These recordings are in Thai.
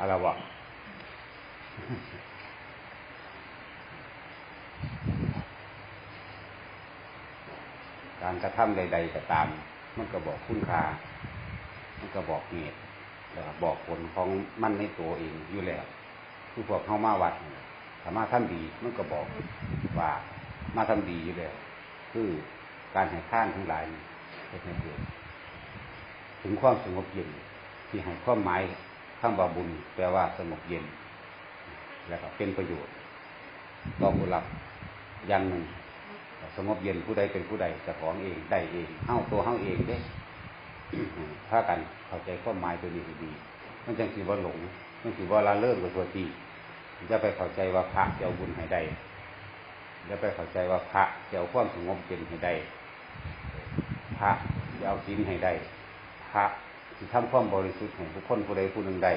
อะไรวะการกระทำใด ๆ ก็ตาม มันก็บอกคุณค่า มันก็บอกเหตุแล้วก็บอกผลของมันในตัวเองอยู่แล้วคือพวกเข้ามาวัดนี่ถ้ามาทำดี มันก็บอกว่ามาทำดีอยู่แล้วคือการให้ท่านทั้งหลายเฮ็ดให้เกิดถึงความสงบเย็นที่ให้ความหมาย คำว่าบุญแปลว่าสงบเย็น แล้วก็เป็นประโยชน์ต่อผู้รับอย่างหนึ่งสงบเย็นผู้ใดเป็นผู้ใดจะของเองได้เองเฮ้าตัวเฮ้าเองเด้ถ้ากันเข้าใจความหมายตัวนี้ดี มันจังสิว่าหลงมันสิว่าละเลิกกับตัวตีจะไปเข้าใจว่าพระจะเอาบุญให้ได้จะไปเข้าใจว่าพระจะเอาความสงบเย็นให้ได้พระจะเอาศีลให้ได้พระ ที่ทำความบริสุทธิ์ให้บุคคลผู้ใดผู้หนึ่งได้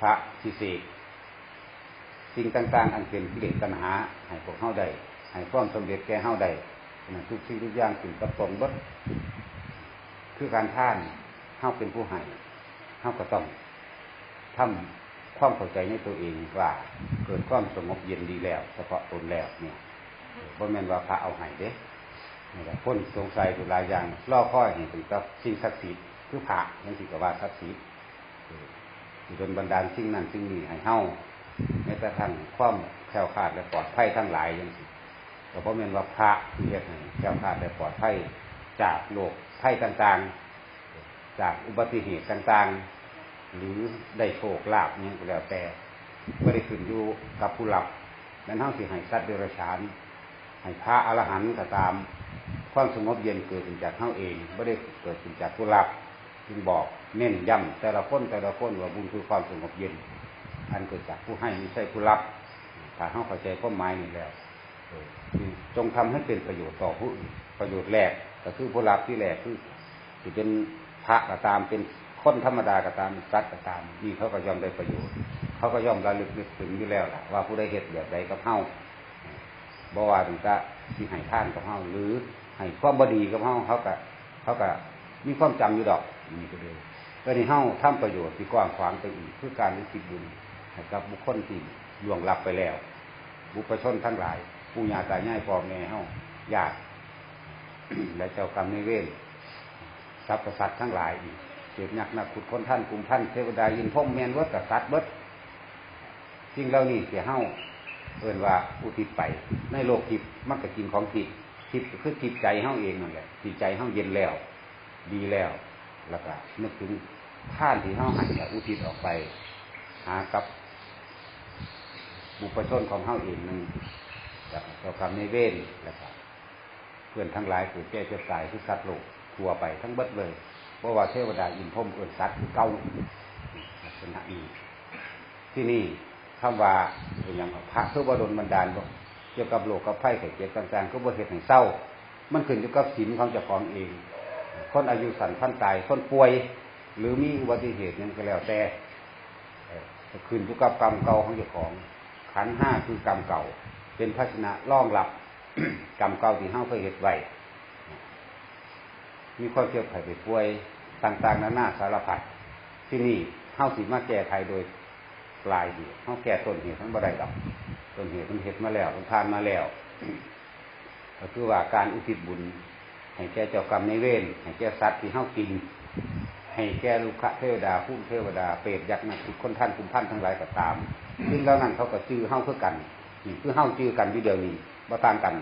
พระที่เสกสิ่งต่าง ๆ อันเป็นกิเลสตัณหาให้พวกเฮาได้ให้ความสำเร็จแก่เฮาได้นทุกสิ่งทุกอย่างถึงกับตนเบดคือการท่านเฮาเป็นผู้ให้เฮาก็ต้องทำความเข้าใจในตัวเองว่าเกิดความสงบเย็นดีแล้วเฉพาะตนแล้วเนี่ยบ่แม่นว่าพระเอาให้เด้นี่แหละพ้นสงสัยตุลายอย่างล่อค่อยเห็นถึงกับสิ่งศักดิ์สิทธิ์ คือพระนั่นสิกว่าศักดิ์สิทธิ์ที่โดนบันดาลสิ่งนั้นสิ่งนี้ให้เฮาแม้แต่ทั้งความแคล้วคลาดและปลอดภัยทั้งหลายย่างสิก็เพราะม่นว่าพระที่เฮ็ดให้แคล้วคลาดและปลอดภัยจากโรคภัยต่างๆ จากอุบัติเหตุต่างๆ หรือได้โชคลาภนี้ก็แล้วแต่ไม่ได้ขึ้นอยู่กับผู้หลับนั้นเท่าที่ให้สัตว์เดรัจฉานให้พระอรหันต์ก็ตาม ความสงบเย็นเกิดขึ้นจากเท่าเองไม่ได้เกิดขึ้นจากผู้หลับ จึงบอกเน้นย้ำแต่ละคนแต่ละคนว่าบุญคือความสงบเย็น อันเกิดจากผู้ให้ไม่ใช่ผู้รับถ้าเข้าเข้าใจข้อหมายนี่แล้วจงทำให้เป็นประโยชน์ต่อผู้ประโยชน์แรกก็คือผู้รับที่แรกคือที่เป็นพระก็ตามเป็นคนธรรมดาก็ตามสัตว์ก็ตามนี่เขาก็ย่อมได้ประโยชน์ เขาก็ย่อมระลึกนึกถึงอยู่แล้วล่ะว่าผู้ใดเหตุแบบใดกับเฮาบ่ว่าถึงจะที่ให้ท่านกับเฮาหรือให้ความบดีกับเฮาเขาก็เขาก็มีความจำอยู่ดอก นี่ก็เลยก็นี่เฮ้าทำประโยชน์ที่กว้างขวางไปอีกคือการรู้คิบุญให้กับบุคคลที่ล่วงลับไปแล้ว บุพชนทั้งหลาย ผู้ญาตายง่ายพอแม่เฮ้าญาติและเจ้ากรรมในเวรทรัพย์สัตว์ทั้งหลายอีกเกิดหนักนักขุดคนท่านกลุ่มท่านเทวดายินพ่มแมนวัดกับสัตว์เบิดสิ่งเหล่านี้เสียเฮ้าเอินว่าอุทิศไป ในโลกทิพย์มักจะกินของทิพย์ทิพย์คือทิพย์ใจเฮ้าเองนั่นแหละจิตใจเฮ้าเย็นแล้ว ดีแล้ว แล้วก็นึกถึงท่านที่เฮาหันอุทิศออกไป หากับบุพชนของเฮาเองนึงแล้วก็เจ้ากรรมในเวรแล้วก็เพื่อนทั้งหลายเกิดแก่เจ็บตายคือสัตว์โลกทั่วไปทั้งเบิดเลยเพราะว่าเทวดาอินพรมเอินสัตว์เก่าลักษณะนี้ที่นี่คำว่าเป็นอย่างพระทุบดลบันดาลบอกเกี่ยวกับโลกกับไพ่ไข่เจ็บต่างๆก็บ่เหตุแห่งเศร้า มันขึ้นอยู่กับศีลของเจ้าของเอง คนอายุสั้นพันตาย คนป่วย หรือมีอุบัติเหตุยังก็แล้วแต่ขึ้นอยู่กับกรรมเก่าของเจ้าของ ขันห้าคือกรรมเก่า เป็นภาชนะร่องรับกรรมเก่าที่เฮาเคยเหตุไว้มีความเจ็บไข้ไปป่วยต่างๆนานาสารพัดที่นี่เฮาสิมาแก้ไขโดยปลายเหตุเฮาแก้ต้นเหตุทั้งบ่ได้ดอกต้นเหตุมันเหตุมาแล้วมันผ่านมาแล้วก็คือว่าการอุทิศบุญ ให้แก่เจ้ากรรมในเวรให้แก่สัตว์ที่เฮากิน ให้แก่ลูกะเทวดาผู้เทวดาเปรตยักษ์นักคิดคนท่านคุมพันทั้งหลายก็ตามซึ่งแล้วนั้นเขาก็จื้อเฮาคือกันนี่คือเฮาจื้อกันอยู่เดียวนี้บ่ต่างกัน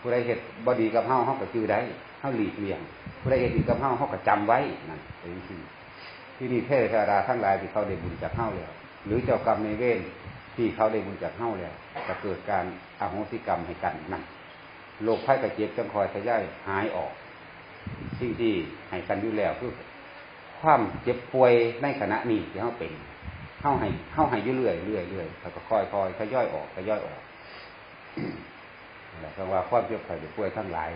ผู้ใดเห็ดบดีกับเฮาเฮาก็จื้อได้เฮาหลีกเลี่ยง ผู้ใดเห็ดดีกับเฮาเฮาก็จำไว้นั่นเป็นที่ที่นี่เทวดาทั้งหลายที่เขาได้บุญจากเฮาแล้วหรือเจ้ากรรมในเวรที่เขาได้บุญจากเฮาแล้วจะเกิดการอโหสิกรรมให้กันนั่น โรคภัยกระเจ็บจังคอยทะยายหายออก สิ่งที่ให้กันอยู่แล้วคือความเจ็บป่วยในขณะนี้ที่เฮาเป็นเฮาให้เฮาให้ยู่เรื่อยเรื่อยเรื่อยแล้วก็ค่อยค่อยทยอยออกทยอยออกนั่นแหละเพราะว่าความเจ็บไข้ได้ป่วยทั้งหลาย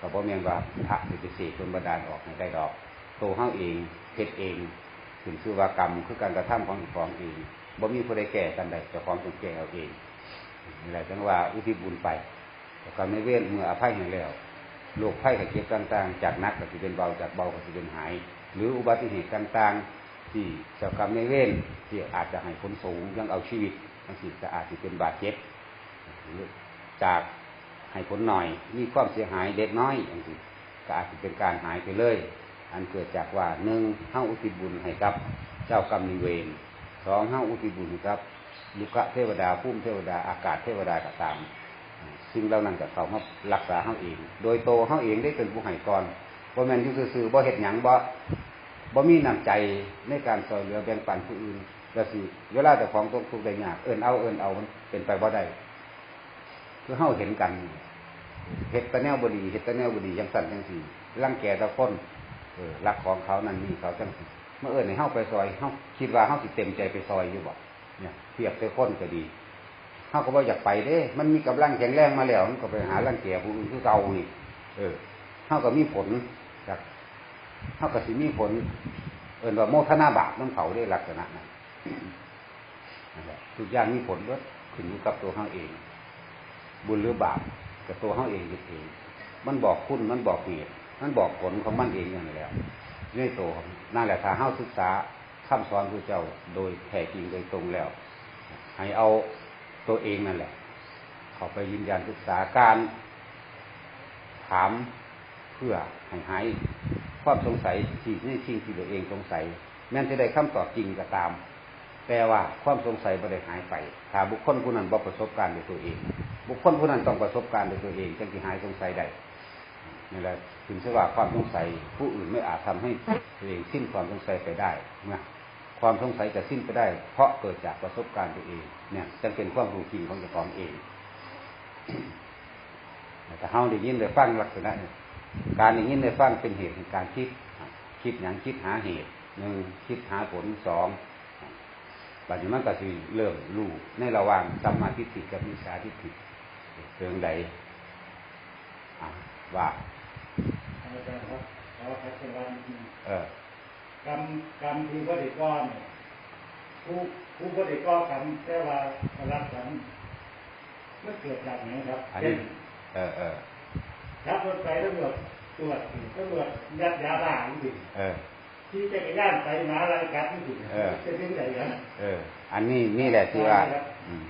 ก็บ่แม่นว่าพระสิไปเสกจนบันดาลออกให้ได้ดอก โตวเฮาเองเฮ็ดเองถึงชื่อว่ากรรมคือการกระทำของเจ้าของเองบ่มีผู้ใดแก้กันได้เจ้าของต้องแก้เอาเองนี่แหละจังว่าอุทิศบุญไป กรรมในเวรเมื่ออภัยให้แล้วโรคภัยไข้เจ็บต่าง ๆ จากนักก็สิเป็นเบาจากเบาก็สิเป็นหาย หรืออุบัติเหตุต่างๆ ที่เจ้ากรรมในเวรที่อาจจะให้ผลสูงยังเอาชีวิตบางทีจะอาจจะเป็นบาดเจ็บหรือจากให้ผลหน่อย มีความเสียหายเด็กน้อยอย่างที่ก็อาจจะเป็นการหายไปเลย อันเกิดจากว่าหนึ่งเฮ้าอุทิศบุญให้กับ เจ้ากรรมนเวรสองเฮ้าอุทิศบุญให้กับลุกะเทวดาพุ่มเทวดาอากาศเทวดาก็ตาม สิ่งเหล่านั้นกับเขามารักษาเฮาเอง โดยโตเฮาเองได้เป็นผู้ให้ก่อนบ่แมนยู่ซื่อบ่เฮ็ดหยังบ่บ่มีน้ำใจในการช่วยเหลือแบ่งปันผู้อื่นก็สิเวลาแต่ของตกทุกข์ได้ยากเอินเอาเอินเอามันเป็นไปบ่ได้คือเฮาเห็นกันเฮ็ดตะแนวบดีเฮ็ดตะแนวบดีจังสั่นจังซี่รังแก่ตะค้นเออรักของเขานั่นนี่เขาจังซี่เมื่อเอินให้เฮาไปซอยเฮาคิดว่าเฮาสิเต็มใจไปซอยอยู่บ่เนี่ยเทียบแต่คนก็ดี เขาก็บ่อยากไปเด้ มันมีกำลังแข็งแรงมาแล้ว มันก็ไปหาร่างแก่ผู้อื่นคือเก่านี่ เออเขาก็มีผลจากเขาก็สิมีผล เอินว่าโมทนาบาปน้ำเขาได้ลักษณะนั้นนั่นแหละทุกอย่างมีผลด้วยขึ้นอยู่กับตัวเขาเอง บุญหรือบาปกับตัวเขาเองเอง มันบอกคุณมันบอกเหตุมันบอกผลของมันเองอย่างนี้แล้วด้วยตัวนั่นแหละถ้าเฮาศึกษาคำสอนพระเจ้าโดยแท้จริงโดยตรงแล้ว ให้เอา ตัวเองนั่นแหละเขาไปยืนยันศึกษาการ ถามเพื่อให้หายความสงสัยที่งนี่ชิงที่ตัวเองสงสัย แม้จะได้คำตอบจริงก็ตาม แต่ว่าความสงสัยไม่ได้หายไปถ้าบุคคลผู้นั้นบ่ประสบการณ์ด้วยตัวเอง บุคคลผู้นั้นต้องประสบการณ์ด้วยตัวเองจึงจะหายสงสัยได้นี่แหละถึงสว่าความสงสัย ผู้อื่นไม่อาจทำให้ตัวเองสิ้นความสงสัยไปได้นะ ความสงสัยจะสิ้นไปได้ เพราะเกิดจากประสบการณ์ตัวเอง เนี่ยจึงเป็นความรู้จริงของเจ้าของเองแต่เฮาได้ยินได้ฟังลักษณะนี้การได้ยินได้ฟังเป็นเหตุแห่งการคิด คิดอย่างคิดหาเหตุหนึ่งคิดหาผลสองปัจจุบันก็คือเริ่มรู้ในระหว่างสัมมาทิฏฐิกับมิจฉาทิฏฐิเรื่องใดว่าอาจารย์ครับขอพัฒนาจริงเออ กรรมกรรมที่บริกรเนี่ยผู้ผู้บริกรกรรมแต่ว่ารับกรรมมันเกิดจากไหนครับอันเช่นี้นเออเออขับรถไปตำรวจตรวจตำรวจยัดยาบ้าจริงเออที่จักรยานไปหมาอะไรกัดจริงเออจะเป็นไงครับเออ อันนี้นี่แหละที่ว่าใช่ครับอืม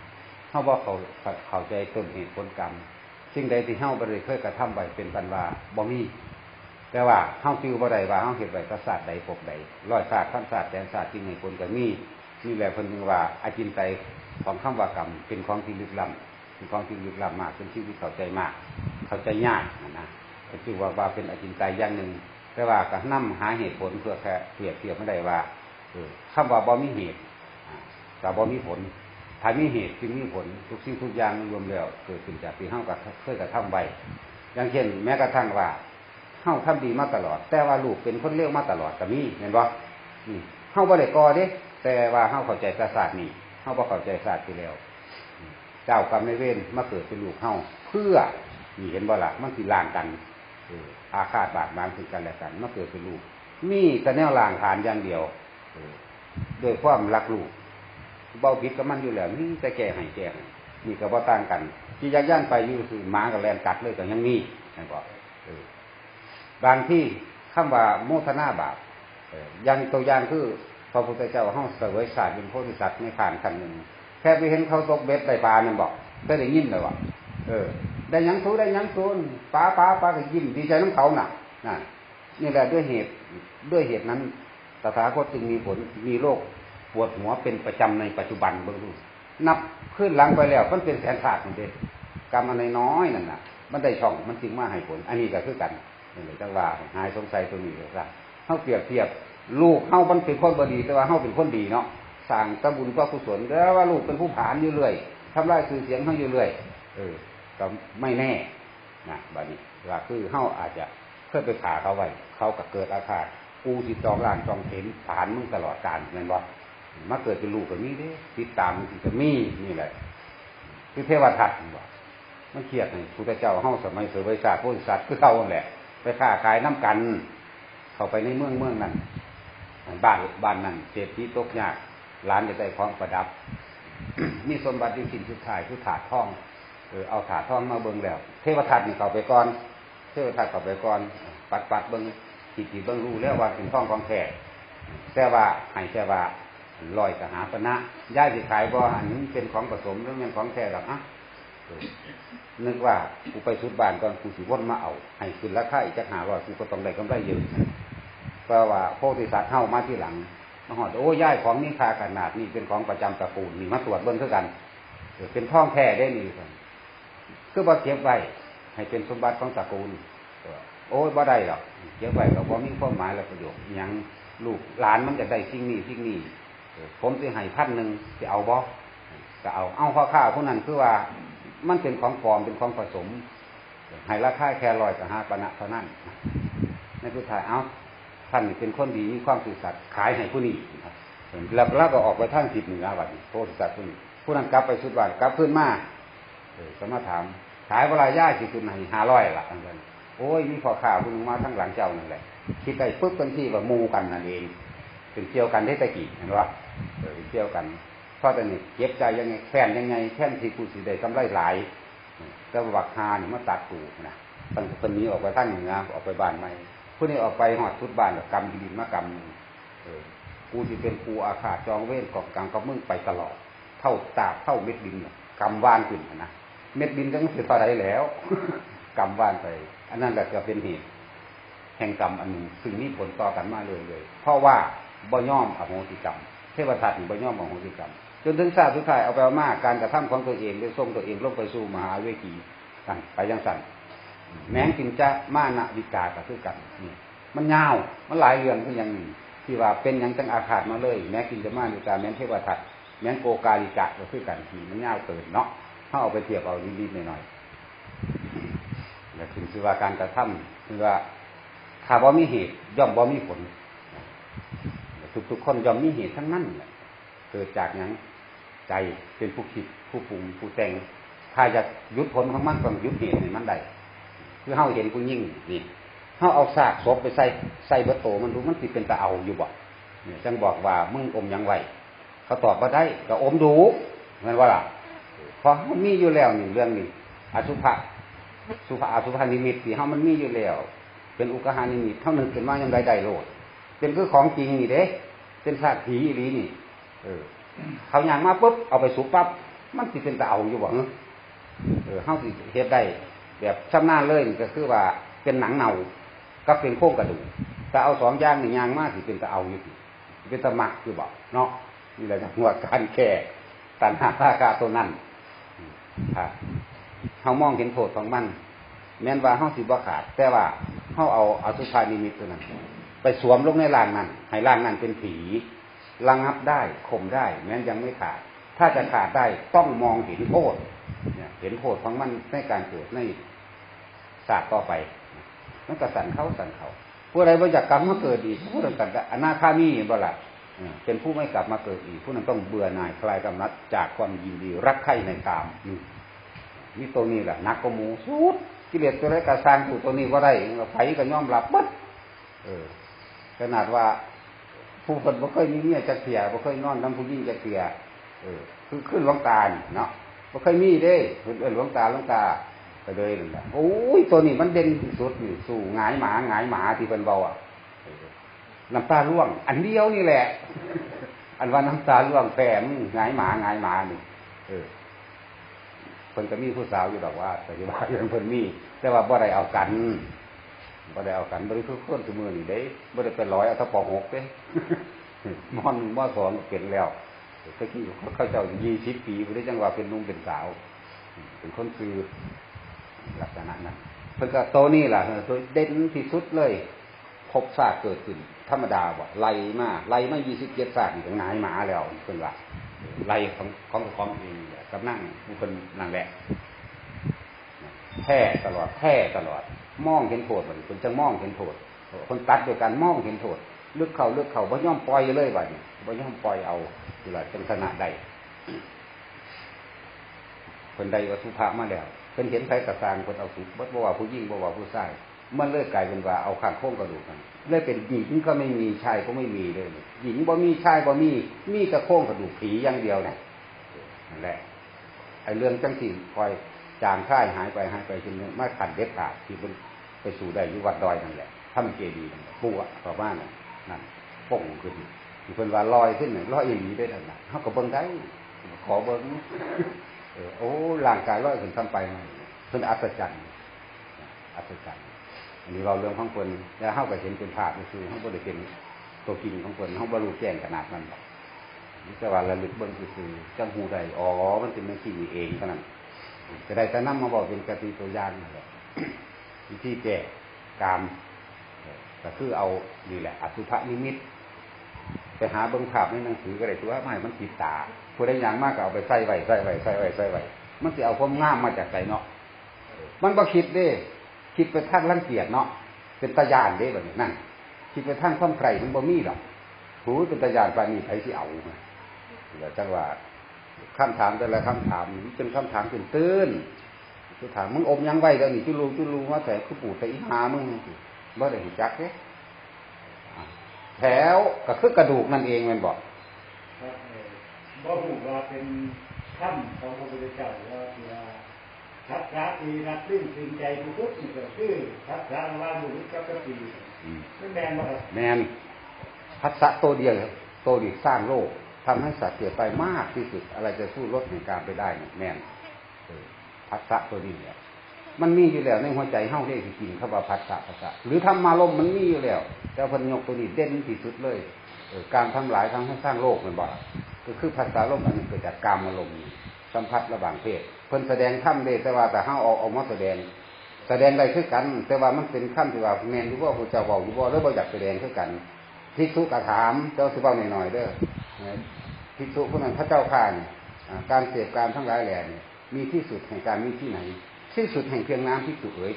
เขาบอกเขาเข้าใจต้นเหตุผลกรรมสิ่งใดที่เฮาบ่ได้เคยกระทำไว้เป็นปันว่าบ่มี แต่ว่าเฮาคิวบ่ได้ว่าเฮาเฮ็ดไว้ประสาทใดพบใดร้อยศาสตร์พันศาสตร์แสนศาสตร์ที่ในคนก็มีนี่แหละเพิ่นจึงว่าอาจินไตของคำว่ากรรมเป็นของที่ลึกล้ำเป็นของที่ลึกล้ำมากเป็นสิ่งที่เข้าใจมาก เข้าใจยากนะนะก็จึงว่าว่าเป็นอาจินไตอย่างหนึ่ง แต่ว่าก็นำหาเหตุผลเพื่อแค่เปรียบเทียบไม่ได้ว่าเออคำว่าบ่มีเหตุอ่ากับบ่มีผลถ้ามีเหตุจึงมีผลทุกสิ่งทุกอย่างรวมแล้วเกิดขึ้นจากที่เฮากับเคยกระทำไว้อย่างเช่น แม้กระทั่งว่า เฮาทำดีมาตลอด แต่ว่าลูกเป็นคนเลวมาตลอดก็มีเห็นบ่นี่เฮาบ่ได้ก่อเด้แต่ว่าเฮาเข้าใจศาสตร์นี่เฮาบ่เข้าใจศาสตร์ที่แล้ว เจ้ากรรมนเวรมาเกิดเป็นลูกเฮาเพื่อนี่เห็นบ่ล่ะมันสิล้างกันอาฆาตบาดหมางถึงกันและกันมาเกิดเป็นลูก มีแต่แนวล้างฐานอย่างเดียวเออด้วยความรักลูกเบาผิดกับมันอยู่แล้วนี่จะแก้ให้แก้ให้นี่ก็บ่ต่างกันที่ยักย่านไปอยู่คือหมากับแลนกัดเลยก็ยังมีนั่นก็ บางที่คำว่าโมทนาบาปอออยังตัวอย่างคือพระพุทธเจ้าห้องเสวยศาสตร์เป็นโพธิสัตว์ในขานคันหนึ่งแค่ไปเห็นเขาตกเบ็ดได้ปลานั่นบอกได้ได้ยินเลยว่าเออ ได้ยังสูได้ยังสูนปลาปลาปลาก็ยิ้มดีใจน้ำเขาหน่ะนั่นนี่แหละด้วยเหตุด้วยเหตุนั้นตถาคตจึงมีผลมีโรคปวดหัวเป็นประจำในปัจจุบันเบิ่งนับขึ้นหลังไปแล้วมันเป็นแสนขาดมันเด้กรรมอันน้อยนั่นน่ะ มันได้ช่องมันจึงมาให้ผล อันนี้ก็คือกัน นี่เลยจังว่าหายสงสัยตัวนี้เลยครับเฮาเปรียบเทียบ ลูกเฮามันเป็นคนบดีแต่ว่าเฮาเป็นคนดีเนาะสั่งตะบุญก็กุศลแล้วว่าลูกเป็นผู้ผานอยู่เรื่อยทำลายสื่อเสียงเฮาอยู่เรื่อยเออก็ไม่แน่นะบัดนี้ว่าคือเฮาอาจจะเคยไปขาเขาไว้เขาก็เกิดอาฆาตกูสิจองล่างจองเห็นผานมึงตลอดกาลแม่นบ่มาเกิดเป็นลูกแบบนี้เด้ติดตามที่จะมีนี่แหละคือเทวทัตบอกมันเครียดไงพุทธเจ้าห้องสมัยเสือไวศาสตร์โพธิสัตว์คือเขาแหละ ไปค้าขายน้ำกัน เข้าไปในเมืองเมืองนั้นบ้านบ้านนั้นเศรษฐีตกยากร้านจะได้ของประดับ มีสมบัติที่สินสุดท้ายคือถาดทองเออเอาถาดทองมาเบิ่งแล้ว เทวทัตนี่เข้าไปก่อน เทวทัตเข้าไปก่อน ปัดปัดเบิ่งขีดขีดเบิ่งรู้แล้วว่าเป็นทองของแท้แต่ว่าให้แค่ว่าลอยกหาปณะย่ายสิขายบ่อันนี้เป็นของผสมหรือเป็นของแท้ดอกอะ นึกว่ากูไปสุดบ้านก่อนกูสิวนมาเอาให้ขึ้นราคาอีกจักหาร้อยกูก็ต้องได้กำไรเยอะเพราะว่าโพธิสัตว์เฮามาที่หลังมาหอดโอ้ย่ายของนี่คาขนาดนี่เป็นของประจำตระกูลนี่มาตรวจเบิ่งคือกันเป็นท่องแท้ได้นี่กันคือบ่เก็บไว้ให้เป็นสมบัติของตระกูลโอ้ยบ่ได้หรอกเก็บไว้ก็บ่มีความหมายและประโยชน์อิหยังลูกหลานมันจะได้สิ่งนี้สิ่งนี้ผมสิให้พันหนึ่งสิเอาบ่ก็เอาเอาข้าวข้าวผู้นั้นคือว่า มันเป็นของปลอมเป็นของผสมให้ราคาแค่ร้อยกับห้าปะนะเท่านั้นในสุดท้ายเอาท่านเป็นคนดีมีความสื่อสัตย์ขายให้ผู้นี้ครับแล้วก็ออกไปทางทิศเหนือวัดนี้โพธิสัตว์ผู้นี้ผู้นั้นกลับไปสุดวันกลับขึ้นมาเออก็มาถามขายเวลาย่าสิคุณให้ห้าร้อยละอันนั้นโอ้ยมีพอข่าวคุณมาทั้งหลังเจ้านั่นแหละ คิดได้ปึ๊บเป็นที่ว่ามูกันนั่นเองเป็นเกี่ยวกันได้ตะกี้เห็นว่าเออเป็นเกี่ยวกัน เพราะแต่นี่เก็บใจยังไงแค้นยังไงแค้นที่กูสิได้กำไรหลายแต่ว่าบักฮานี่มาตัดกูนะตั้งคนนี้ออกไปตั้งเหนือออกไปบ้านใหม่ผู้นี้ออกไปหอดทุดบ้านแบบกำดินมากำหนึ่งเออกูสิเป็นกูอาฆาตจองเว้นกอบกลางกับมึงไปตลอด เท่าตาเท่าเม็ดดินกำว่านขึ้นนะเม็ดดินจังสิเท่าไรแล้วกำว่านไป อันนั้นแหละก็เป็นเหตุแห่งกรรมอันหนึ่งซึ่งมีผลต่อกันมาเลยเลย เพราะว่าบ่ย่อมอโหสิกรรม เทวทัตบ่ย่อมอโหสิกรรม จนถึงชาติสุดท้ายเอาไปเอามาการกระทำของตัวเองได้ส่งตัวเองลงไปสู่มหาเวทีกันไปยังสั่นแม้งกินจะมานะวิกาก็คือกันนี่มันยาวมันหลายเรื่องคืออย่างหนึ่งที่ว่าเป็นอย่างจังอาฆาตมาเลย แม้กินจะมาวิกาแม้เทวทัตแม้โกกาลิกะก็คือกันนี่มันยาวเกินเนาะถ้าเอาไปเทียบเอานิดๆหน่อยๆแล้วถึงคือว่าการกระทำคือว่าถ้าบ่มีเหตุย่อมบ่มีผลทุกๆคนย่อมมีเหตุทั้งนั้นแหละเกิดจากหยัง ใจเป็นผู้คิดผู้ปรุงผู้แต่ง ถ้าจะยุดผลของมันต้องยุดเหตุในมันได้คือเฮาเห็นผู้ยิ่งนี่เฮาเอาซากศพไปใส่ใส่เบโตมันรู้มันสิเป็นตะเอาอยู่บ่เนี่ยจังบอกว่ามึงอมยังไหวเขาตอบว่าได้ก็อมดูเงินว่าล่ะพราะมันมีอยู่แล้วนี่เรื่องนี้อสุภะสุภะอสุภานิมิตที่เฮามันมีอยู่แล้ว เป็นอุกหานิมิตเท่านึงเป็นว่ายังไดได้โลดเป็นคือของจริงนี่เด้ เป็นซากผีอีหลีนี่ เออ เขาอย่างมาปุ๊บเอาไปสุกปั๊บมันสิเป็นตะเอาอยู่บ่เออเฮาสิเฮ็ดได้ แบบชำนาญเลยก็คือว่าเป็นหนังเน่ากับเป็นโครงกระดูกแต่เอาสองอย่างนี่ยางมากสิเป็นตะเอาอยู่เป็นตะมักอยู่บ่เนาะนี่แหละจังหวดการแก่ตันหาราคาตัวนั้นครับเฮามองเห็นโทษของมัน แม้นว่าเฮาสิบ่ขาด แต่ว่าเฮาเอาอสุภานิมิตตัวนั้น ไปสวมลงในร่างนั้นให้ร่างนั้นเป็นผี ระงับได้ข่มได้แม้นยังไม่ขาด ถ้าจะขาดได้ต้องมองเห็นโทษเห็นโทษของมันในการเกิดในศาสตร์ต่อไปมันก็สั่นเขาสั่นเขาผู้ใดบ่อยากกลับมาเกิดอีกผู้นั้นกันอนาคามีบ่ละเออเป็นผู้ไม่กลับมาเกิดอีกผู้นั้นต้องเบื่อหน่ายคลายกำนัดจากความยินดีรักใคร่ในกามนี่นี่ตัวนี้แหละนักกว่าหมูสุดกิเลสตัวไรกระสร้างตัวตัวนี้ว่าได้ไผก็ย่อมรับบัดเออขนาดว่า ผู้คนบ่เคยมีเมียจะเสียบ่เคยนอนน้ำผู้ยิ่งจะเสียเออ คือขึ้นหลวงตาเนาะบ่เคยมีเด้เพิ่นเอิ้นหลวงตาหลวงตาก็เลยนั่นแหละโอ้ยตัวนี้มันเด่นที่สุดนี่สู่หงายหมาหงายหมาที่เพิ่นเว้าอะน้ำตาร่วง อันเดียวนี่แหละ อันว่าน้ำตาร่วงแฝมหงายหมาหงายหมานี่เออเพิ่นก็มีผู้สาวอยู่ดอกว่าแต่ว่าเพิ่นเพิ่นมี แต่ว่าบ่ได้เอากัน บ่ได้เอากันบ่ได้คือคนสมือนี่เด้บ่ได้เป็นร้อยเอาถ้าปอกหกเด้มอนมอสองเป็นแล้วตะกี้เขาเจ้ายี่สิบปีบ่ได้จังว่าเป็นนุ่มเป็นสาว เป็นคนคือลักษณะนั้นเพิ่นก็โตนี่ล่ะเตัวเด่นที่สุดเลยพบซากเกิดขึ้น ธรรมดาบ่ไล่มาไล่มายี่สิบเจ็ดซากนี่ก็งายหมาแล้วเพิ่นว่าไล่ของของของเองนี่แหละกับนั่งผู้เพิ่นนั่นแหละแท้ตลอดแท้ตลอด มองเห็นโทษมันคนจะมองเห็นโทษคนตัดโดยการมองเห็นโทษลึกเข่าลึกเข่าบ่ย่อมปล่อยเลยบ่เนี่ยบ่ย่อมปล่อยเอาอยู่ละจังขณะใดคนใดว่าสุภาพมาแล้วเพิ่นเห็นไผกระสร้างคนเอาสุบ่บ่ว่าผู้หญิงบ่ว่าผู้ชายมันเลยกลายเป็นว่าเอาข้างโค้งกระดูกกันเลยเป็นหญิงก็ไม่มีชายก็ไม่มีเลยหญิงบ่มีชายบ่มีมีแต่โค้งกระดูกผีอย่างเดียวเนี่ยนั่นแหละไอ้เรื่องจังสี่คอย จางค่ายหายไปหายไปจนไม่ขัดเด็ดขาดที่เป็นไปสู่ได้ยู่วัดดอยนั่นแหละถ้ามันเจดีย์นั่นแหละปู่อะต่อบ้านนั่นป่งขึ้นที่เพิ่นว่าลอยขึ้นน่ะลอยอีหลีได้ทันน่ะเฮาก็เบิ่งได้ ขอเบิ่งเออโอ้ร่างกายลอยขึ้นทำไปมันเพิ่นอัศจรรย์อัศจรรย์อันนี้เราเรื่องของเพิ่นแล้วเฮาก็เห็นเป็นภาพคือเฮาบ่ได้เป็นตัวจริงของเพิ่นเฮาบ่รู้แจ้งขนาดนั้นนี่แต่ว่าระลึกเบิ่งคือจังฮู้ได้อ๋อมันเป็นจังซี่นี่เองเท่านั้น จะได้แต่นำมาบอกเป็นกติตัวอย่างนั่แหละวิธีแก้กามเอ่อก็คือเอานี่แหละอสุภนิมิตไปหาเบิ้งภาพในหนังสือก็ได้ตัวไม่มันติดตาผู้ใดอย่างมากก็เอาไปใส่ไว้ใส่ไว้ใส่ไว้ใส่ไว้มันสิเอาความงามมาจากใจเนาะมันบ่คิดเด้ คิดไปทางรังเกียจเนาะเป็นตาญาณเด้แบบนี้นั่นคิดไปทางความใครมันบ่มีหรอกหูเป็นตาญาณปานนี้ไผสิเอาเดี๋ยวจังว่า คำถามแต่ละคำถามนี่เป็นคำถามตื่นตื้นๆคือถามมึงอมยังไว้แล้วนี่จุลูจุลูว่าแต่คือปู่แต่อีหามึงบ่ได้รู้จักเด้อะแถวก็คือกระดูกนั่นเองแมันบอกครับเอ่อบ่ฮู้ว่าเป็นคำของพระพุทธเจ้าว่าที่ว่าทัศนะที่รักซึ่งสิ่งใจที่สุดนี่ก็คือทัศนะระหว่างบุรุษกับกติอืมนั่นแม่นบ่ครับแมนพัสสะตัวเดียวตัวเดียวสร้างโลก ทำให้สัตว์เสียไปมากที่สุด อะไรจะสู้ลดในการไปได้เนี่ยแมนเออพัสสะตัวนี้เนี่ยมันมีอยู่แล้วในหัวใจเฮาเรียกจริงๆเขาว่าพัสสะพัสสะหรือธรรมารมมันมีอยู่แล้วแต่พันยกตัวนี้เด่นที่สุดเลยเออการทำหลายทำให้สร้างโลกมันบอกก็คือภาษาลมอันนี้เกิดจากกามอารมณ์สัมผัสระหว่างเพศเพิ่นแสดงธรรมเลยแต่ว่าแต่เฮาเอาเอามาแสดง แสดงได้คือกัน แต่ว่ามันเป็นขั้นที่ว่าแมนอยู่ว่าพระเจ้าบอกอยู่ว่าแล้วบ่อยากแสดงคือกันภิกษุกระถามเจ้าสิเว้าหน่อยๆเด้อ ภิกษุผู้นั้นพระเจ้าข้านการเสพการทั้งหลายแหล่นี่มีที่สุดแห่งการมีที่ไหน ที่สุดแห่งเพียงน้ำภิกษุเอ๋ย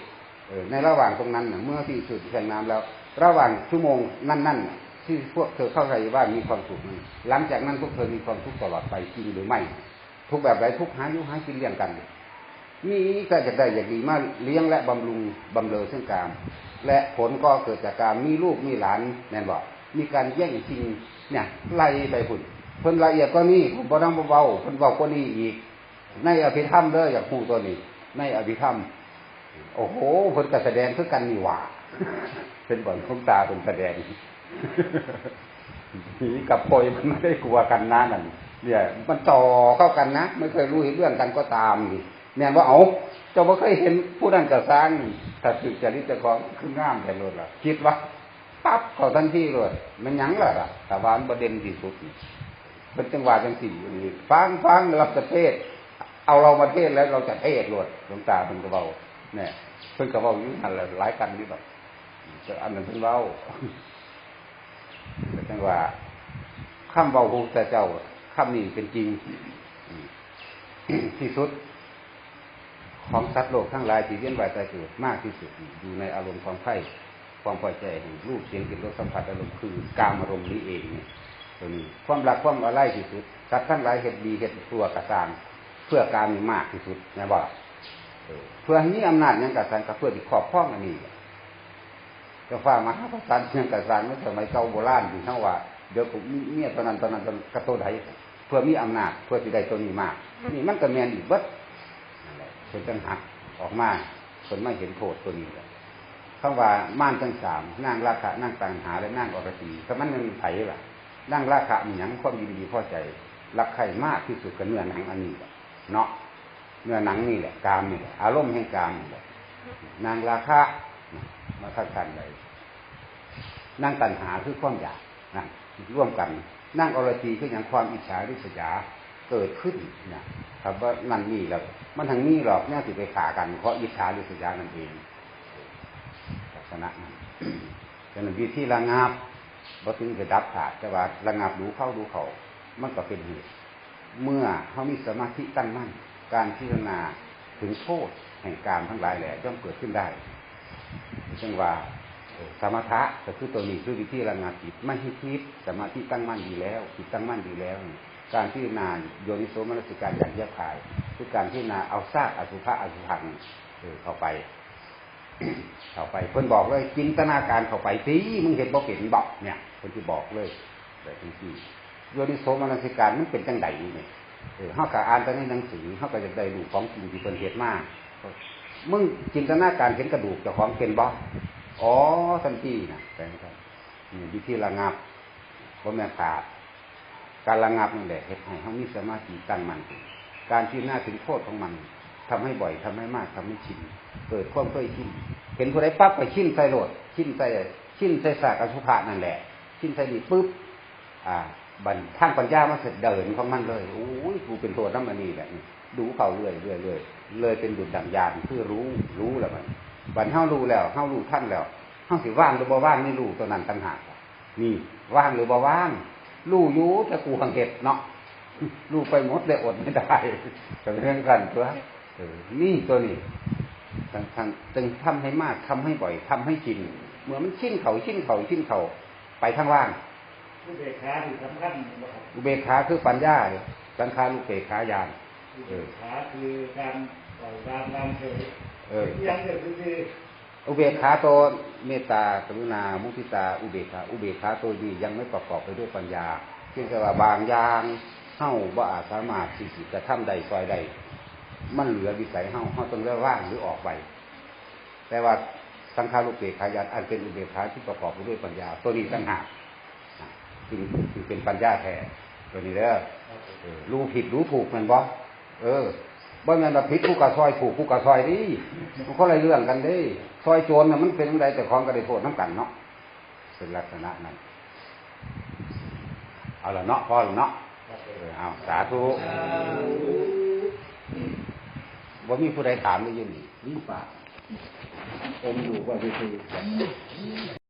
ในระหว่างตรงนั้นเมื่อที่สุดแห่งน้ำแล้ว ระหว่างชั่วโมงนั่นๆน่ะที่พวกเธอเข้าใจว่ามีความสุขนั้นหลังจากนั้นพวกเธอมีความทุกข์ตลอดไปจริงหรือไม่ ทุกแบบไรทุกหายุหากินเลี้ยงกันมีก็จะได้อย่างดีมากเลี้ยงและบำรุงบำเรอซึ่งกาม และผลก็เกิดจากการมีลูกมีหลานแน่นบอก มีการแย่งชิงเนี่ยไล่ไปพุ่นเพิ่นละเอียดก็นี่ผมบ่ต้องเบาๆเพิ่นเบาก็นี่อีก ในอภิธรรมเด้ออย่ากพูดตัวนี้ ในอภิธรรม โอ้โหเพิ่นก็แสดงคือกันนี่หว่าเป็นบ่อนของตาเป็นแสดงผีกับโปยมันไม่ได้กลัวกันนะนั่นเนี่ย มันต่อเข้ากันนะไม่เคยรู้เรื่องกันก็ตามนี่แม่นว่าเอาเจ้าไม่เคยเห็นผู้นั้นกระสร้างถ้าสึกจริตเจะของคืองามแต่เลยล่ะ คิดว่า ปั๊บเขาทันทีเลยมันยังล่ะล่ะแต่ว่ามันประเด็นที่สุดเป็นจังหวะจังสี่นี่ฟังฟังเราจะเทศ เอาเรามาเทศแล้วเราจะเทศรวดหลวงตาเป็นกระเบาเนี่ยเพิ่นกระเบาอยู่หันละหลายกันนี่แบบอันนั้นเพิ่นเบาแต่จังหว่าคำเบาพระพุทธเจ้าคำนี้เป็นจริงที่สุด ของสัตว์โลกทั้งหลายที่เวียนว่ายตายเกิดมากที่สุดอยู่ในอารมณ์ความไข่ ความพอใจแห่งรูปเสียงกลิ่นรสสัมผัสอารมณ์คือการอารมณ์นี้เองเนี่ยตัวนี้ความรักความอะไรที่สุดสัตว์ทั้งหลายเหตุดีเหตุตัวกระสานเพื่อการมีมากที่สุดนะบอกเพื่อให้มีอำนาจยังกระสานกับเพื่อที่ครอบครองอันนี้จะฟ้ามาประสานเชียงกระสานเมื่อสมัยเก่าโบราณอยู่ทั้งว่าเดี๋ยวผมเมียตอนนั้นตอนนั้นกระโตไดเพื่อมีอำนาจเพื่อที่ได้ตัวนี้มากนี่มันก็แมนอีกเบิดเป็นจังหักออกมาคนไม่เห็นโทษตัวนี้เลย คำว่าม่านทั้งสามนั่งราคะนั่งตังหาและนั่งอรตีถ้ามันยังไผ่ล่ะนั่งราคะมีหยังความยินดีพอใจรักใครมากที่สุดกับเนื้อหนังอันนี้เนาะเนื้อหนังนี่แหละกามนี่แหละอารมณ์แห่งกามนี่แหละนางราคะมาทักกันเลยนั่งตัณหาคือความอยากนะร่วมกัน นั่งอรตีคืออย่างความอิจฉาริษยาเกิดขึ้นนะครับว่านั่นนี่แล้วมันทางนี้หรอกเนี่ยสิไปขากันเพราะอิจฉาริษยานั่นเอง ษณะนั้นฉะนั้นวิธีระงับบ่ถึงจะดับขาดแต่ว่าระงับดูเข้าดูเขามันก็เป็นเหตุเมื่อเขามีสมาธิตั้งมั่น การพิจารณาถึงโทษแห่งการทั้งหลายแหละย่อมเกิดขึ้นได้เช่นว่าสมถะก็คือตัวนี้คือวิธีระงับจิตไม่ให้คิดสมาธิตั้งมั่นดีแล้วจิตตั้งมั่นดีแล้ว การพิจารณาโยนิโสมนสิการอย่างแยกขาย คือการพิจารณาเอาซากอสุภะอสุพังเข้าไป เข้าไปเพิ่นบอกเลยจินตนาการเข้าไปสิมึงเห็นบ่เห็นบอกเนี่ยเพิ่นที่บอกเลยแบบนี้โยนิโสมนสิการมันเป็นจังไดเนี่ยเออเฮาก็อ่านแต่ในหนังสือเฮาก็จะได้รู้ของจริงที่เพิ่นเฮ็ดมากมึงจินตนาการเห็นกระดูกเจ้าของเป็นบ่อ๋อทันทีนะแต่ครับนี่วิธีระงับบ่แม่ขาดการระงับนั่นแหละเฮ็ดให้เฮามีสมาธิตั้งมั่นการพิจารณาถึงโทษของมัน ทำให้บ่อยทำให้มากทำให้ชินเกิดความเคยชินเห็นผู้ใดปั๊บไปชินใส่โหลดชินใส่ชินใส่สากอสุภะนั่นแหละ ชินใส่นี่ปุ๊บอ่าบันท่างปัญญามาเสร็จเดินของมันเลยโอ้ยกูเป็นตัวน้ำมันนี่แบบนี้ดูเขาเรื่อยเรื่อยเรื่อยเลยเป็นดุจดังยานเพื่อรู้รู้แล้วมันบันเฮารู้แล้วเฮารู้ท่านแล้วเฮาสิว่างหรือบ่ว่างไม่รู้ตัวนั้นต่างหากนี่ว่างหรือบ่ว่างรู้อยู่แต่กูหังเห็ดเนาะรู้ไปหมดเลยอดไม่ได้ก็เรื่องกันตัว ออนี่ตัวนี้ทางทางจึงทำให้มากทำให้บ่อยทำให้ชินเมื่อมันชินเขาชินเขาชินเขาไปทางว่างผู้เด็กขาที่สำคัญบ่ครับอุเบกขาคือปัญญาสังขารุเบกขายานผู้เด็กขาคือการปล่อยวางวางเฉยเออยังเดียวคืออุเบกขาตัวเมตตากรุณา มุทิตา อุเบกขา อุเบกขาตัวนี้ยังไม่ประกอบไปด้วยปัญญาเพียงแต่ว่าบางอย่างเฮาบ่อาจสามารถที่สิจะทำใดซอยใด มันเหลือวิสัยเฮาเฮาต้องเลือกว่างหรือออกไป แต่ว่าสังขารุเบกขายานอันเป็นอุเบกขาที่ประกอบไปด้วยปัญญา ตัวนี้ต่างหากอะจึงจึงเป็นปัญญาแท้ตัวนี้เด้อเออรู้ผิดรู้ถูกแมันบ่เออบ่แม่นว่าผิดผู้กะซอยถูกผู้กะซอยดิมันก็เลยเรื่องกันเด้ซอยโจรน่ะมันเป็นจังไดแต่ของก็ได้โทษน้ำกันเนาะเป็นลักษณะนั้นเอาละเนาะพอละเนาะเออเอาสาธุ ว่ามีผู้ใดถามเลยอยินนี่นี่ปากอมอยู่ว่าคือ